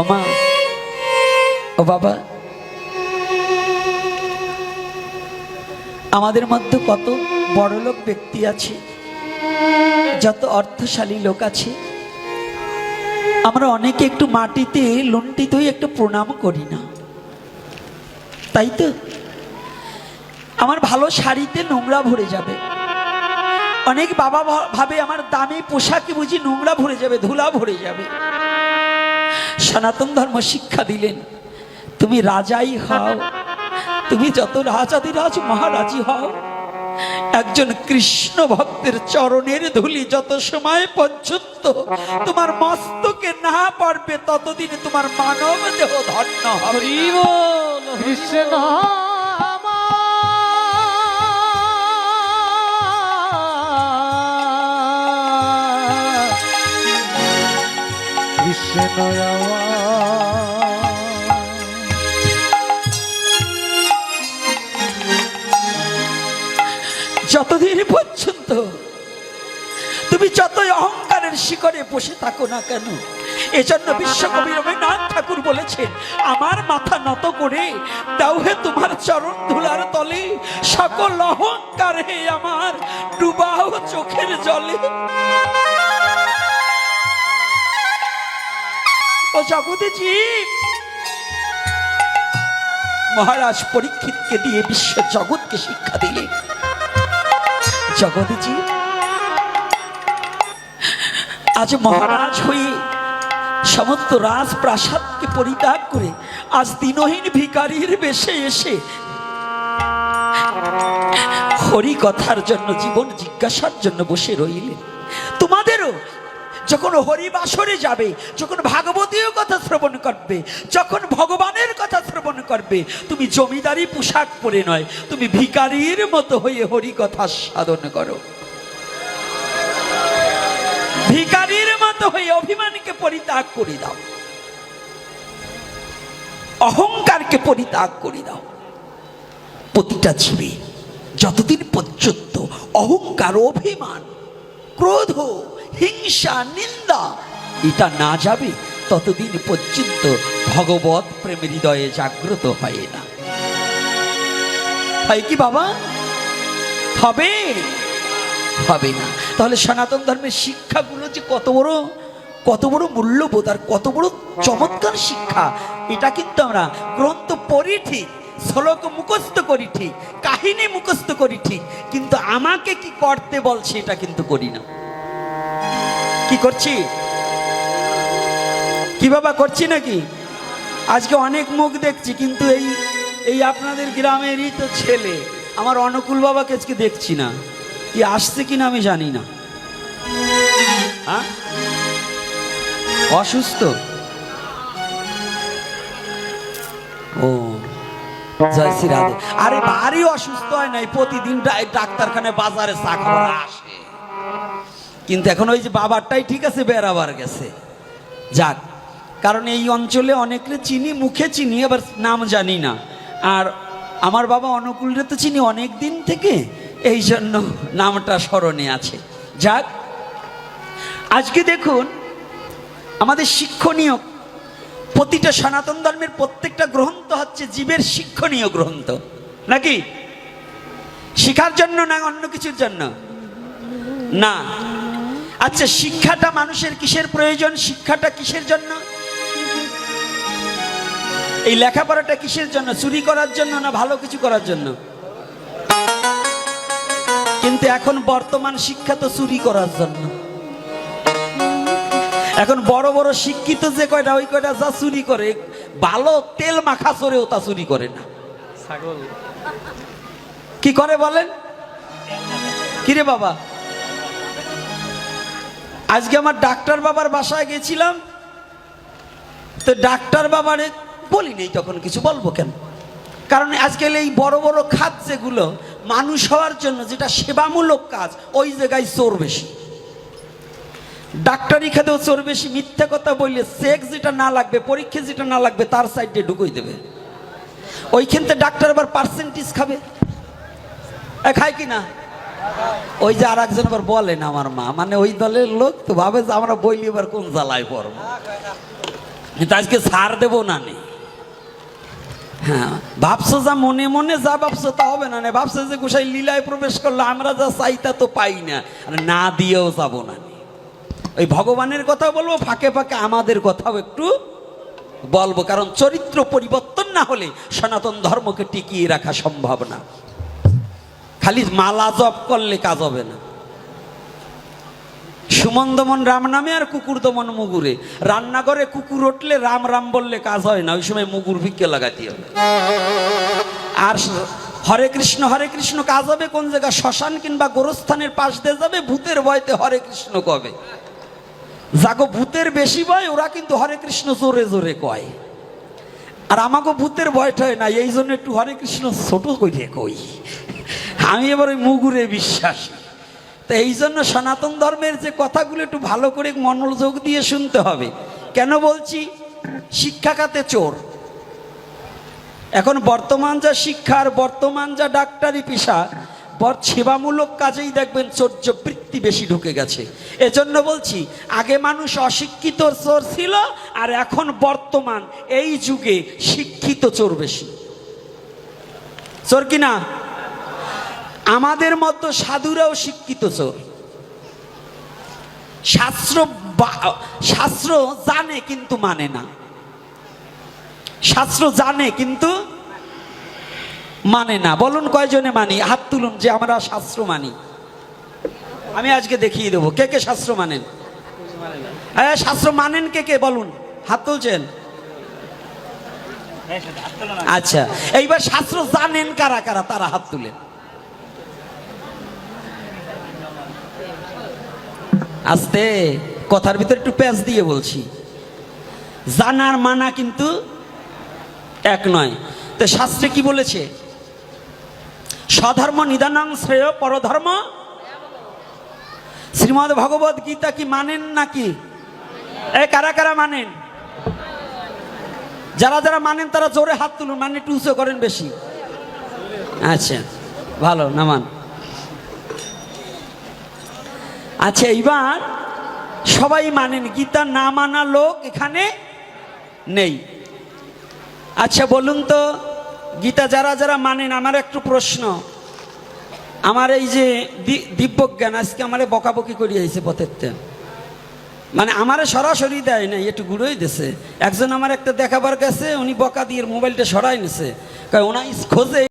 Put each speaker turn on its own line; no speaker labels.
ও মা ও বাবা, আমাদের মধ্যে কত বড়লোক ব্যক্তি আছে, যত অর্থশালী লোক আছে। আমরা অনেকে একটু মাটিতে লুণ্ঠিত হয়ে একটু প্রণাম করি না। তাই তো? আমার ভালো শাড়িতে নোংরা ভরে যাবে। অনেক বাবা ভাবে আমার দামি পোশাকে বুঝি নোংরা ভরে যাবে, ধুলা ভরে যাবে। সনাতন ধর্ম শিক্ষা দিলেন। তুমি রাজাই হও, তুমি যত রাজাদিরাজ মহারাজি হও, একজন কৃষ্ণ ভক্তের চরণের ধুলি যত সময় পর্যন্ত তোমার মস্তকে না পারবে ততদিন তোমার মানব দেহ ধন্য হরি
কৃষ্ণ।
যতদিন পর্যন্ত তুমি যতই অহংকারের শিখরে বসে থাকো না কেন, এজন্য বিশ্বকবি রবীন্দ্রনাথ ঠাকুর বলেছেন, আমার মাথা নত করে দাও হে তোমার চরণ ধুলার তলে, সকল অহংকার হে আমার, ডুবাও চোখের জলে। ও জগতে জীব মহারাজ পরীক্ষিতকে দিয়ে বিশ্ব জগৎকে শিক্ষা দিলেন জগৎজি, আজ মহারাজ হয়ে সমস্ত রাজপ্রাসাদকে পরিত্যাগ করে আজ দিনহীন ভিকারির বেশে এসে হরি কথার জন্য, জীবন জিজ্ঞাসার জন্য বসে রইলেন। তোমাদেরও যখন হরিবাসরে যাবে, যখন ভাগবতীয় কথা শ্রবণ করবে, যখন ভগবানের কথা শ্রবণ করবে, তুমি জমিদারি পোশাক পরে নয়, তুমি ভিকারির মতো হয়ে হরি কথা সাধন করো। ভিকারির মতো হয়ে অভিমানকে পরিত্যাগ করে দাও। অহংকারকে পরিত্যাগ করে দাও। প্রতিটা জীবে যতদিন পর্যন্ত অহংকার অভিমান ক্রোধ, হিংসা, নিন্দা। এটা না যাবে, ততদিন পর্যন্ত ভগবত প্রেম হৃদয়ে জাগ্রত হয় না। হয় কি বাবা? হবে। হবে না। তাহলে সনাতন ধর্মের শিক্ষাগুলো যে কত বড় কত বড় মূল্যবোধ আর কত বড় চমৎকার শিক্ষা, এটা কিন্তু আমরা গ্রন্থ পড়ি ঠিক শ্লোক মুখস্থ করি ঠিক, কাহিনী মুখস্থ করি ঠিক, কিন্তু আমাকে কি করতে বলছে এটা কিন্তু করি না। কি করছি? কি বাবা করছি নাকি? আজকে অনেক মুখ দেখছি, কিন্তু এই এই আপনাদের গ্রামেরই তো ছেলে। আমার অনুকূল বাবাকে আজকে দেখছি না। কি আসছে কিনা আমি জানি না। হ্যাঁ? অসুস্থ? ও। জয় শ্রী রাধে। আরে ভারী অসুস্থ হয় নাই, প্রতিদিন ডা- ডাক্তারখানায় বাজারে চা খাবার আসে। কিন্তু এখন ওই যে বাবারটাই ঠিক আছে, বেড়াবার গেছে। যাক, কারণ এই অঞ্চলে অনেকে চিনি, মুখে চিনি, আবার নাম জানি না। আর আমার বাবা অনুকূলরে তো চিনি অনেক দিন থেকে, এই জন্য নামটা স্মরণে আছে। যাক, আজকে দেখুন, আমাদের শিক্ষণীয় প্রতিটা সনাতন ধর্মের প্রত্যেকটা গ্রন্থ হচ্ছে জীবের শিক্ষণীয় গ্রন্থ। নাকি? শিখার জন্য না অন্য কিছুর জন্য? না। আচ্ছা শিক্ষাটা মানুষের কিসের প্রয়োজন? শিক্ষাটা কিসের জন্য? এই লেখাপড়াটা কিসের জন্য? চুরি করার জন্য না ভালো কিছু করার জন্য? কিন্তু এখন বর্তমান শিক্ষা তো চুরি করার জন্য। এখন বড় বড় শিক্ষিত যে কয়টা ওই কয়টা যা চুরি করে ভালো তেল মাখা চড়েও তা চুরি করে না।
ছাগল।
কি করে বলেন? কিরে বাবা? আজকে আমার ডাক্তার বাবার বাসায় গেছিলাম। তো ডাক্তার বাবারে বলি নেই তখন কিছু বলব কেন? কারণ আজকাল এই বড় বড় খাত যেগুলো মানুষ হওয়ার জন্য যেটা সেবামূলক কাজ ওই জায়গায় চোর বেশি। ডাক্তারি খেতেও চোর বেশি, মিথ্যা কথা বললে সেক্স যেটা না লাগবে, পরীক্ষা যেটা না লাগবে, তার সাইডে ঢুকই দেবে। ওইখান থেকে ডাক্তার আবার পার্সেন্টেজ খাবে। খায় কি না? ওই যে আর একজন আবার বলেন আমার মা মানে ওই দলের লোক তো ভাবে যে আমরা বইলি এবার কোন জ্বালায় পড়ব। আজকে ছাড় দেবো না নে। হ্যাঁ ভাবছ যা মনে মনে যা ভাবছ তা হবে না ভাবছ যে গোসাই লীলায় প্রবেশ করল, আমরা যা চাই তা তো পাই না। না দিয়েও যাব নে। ওই ভগবানের কথা বলব, ফাঁকে ফাঁকে আমাদের কথাও একটু বলব। কারণ চরিত্র পরিবর্তন না হলে সনাতন ধর্মকে টিকিয়ে রাখা সম্ভব না। খালি মালা জপ করলে কাজ হবে না। সুমন দমন রাম নামে আর কুকুর দমন মুগুরে। রান্নাঘরে কুকুর উঠলে রাম রাম বললে কাজ হয় না, ওই সময় মুগুর ভিক্ষে লাগাতে হবে। আর হরে কৃষ্ণ হরে কৃষ্ণ, কাজ হবে কোন জায়গা শ্মশান কিংবা গোরস্থানের পাশ দিয়ে যাবে, ভূতের ভয়তে হরে কৃষ্ণ কবে? যাগো ভূতের বেশি ভয়, ওরা কিন্তু হরে কৃষ্ণ জোরে জোরে কয়। আর আমাকে ভূতের ভয়টা হয় না এই জন্য একটু হরে কৃষ্ণ ছোট কইরে কই। আমি এবার ওই মুগুরে বিশ্বাসী। তো এই জন্য সনাতন ধর্মের যে কথাগুলো একটু ভালো করে মনোযোগ দিয়ে শুনতে হবে। কেন বলছি? শিক্ষা খাতে চোর। এখন বর্তমান যা শিক্ষার বর্তমান যা ডাক্তারি পেশা বর সেবামূলক কাজেই দেখবেন চর্য বৃত্তি বেশি ঢুকে গেছে। এজন্য বলছি, আগে মানুষ অশিক্ষিত চোর ছিল, আর এখন বর্তমান এই যুগে শিক্ষিত চোর বেশি। চোর কিনা আমাদের মতো সাধুরাও শিক্ষিত চোর। শাস্ত্র শাস্ত্র জানে কিন্তু মানে না। শাস্ত্র জানে কিন্তু মানে না। বলুন কয়জনে মানি? হাত তুলুন, যে আমরা শাস্ত্র মানি। আমি আজকে দেখিয়ে দেবো। কে কে শাস্ত্র মানেন? হ্যাঁ শাস্ত্র মানেন কে কে? বলুন। হাত তুলছেন? আচ্ছা এইবার শাস্ত্র জানেন কারা কারা? তারা হাত তুলেন। আস্তে, কথার ভিতরে একটু প্যাঁচ দিয়ে বলছি। জানার মানা কিন্তু এক নয়। তো শাস্ত্রে কি বলেছে? স্বধর্ম নিদানাং শ্রেয় পরধর্ম। শ্রীমদ ভগবত গীতা কি মানেন নাকি? এ কারা কারা মানেন? যারা যারা মানেন তারা জোরে হাত তুলুন মানে উঁচু করেন বেশি। আচ্ছা ভালো, নামান। আচ্ছা এইবার সবাই মানেন, গীতা না মানা লোক এখানে নেই। আচ্ছা বলুন তো গীতা, যারা যারা মানেন, আমার একটু প্রশ্ন। আমার এই যে দিব্যজ্ঞান, আজকে আমার বকাবকি করিয়েছে পথের তে। মানে আমার সরাসরি দেয় না একটু গুঁড়োই দিছে। একজন আমার একটা দেখাবার কাছে, উনি বকা দিয়ে মোবাইলটা সরাই নিছে। কারণ ওনা খোঁজে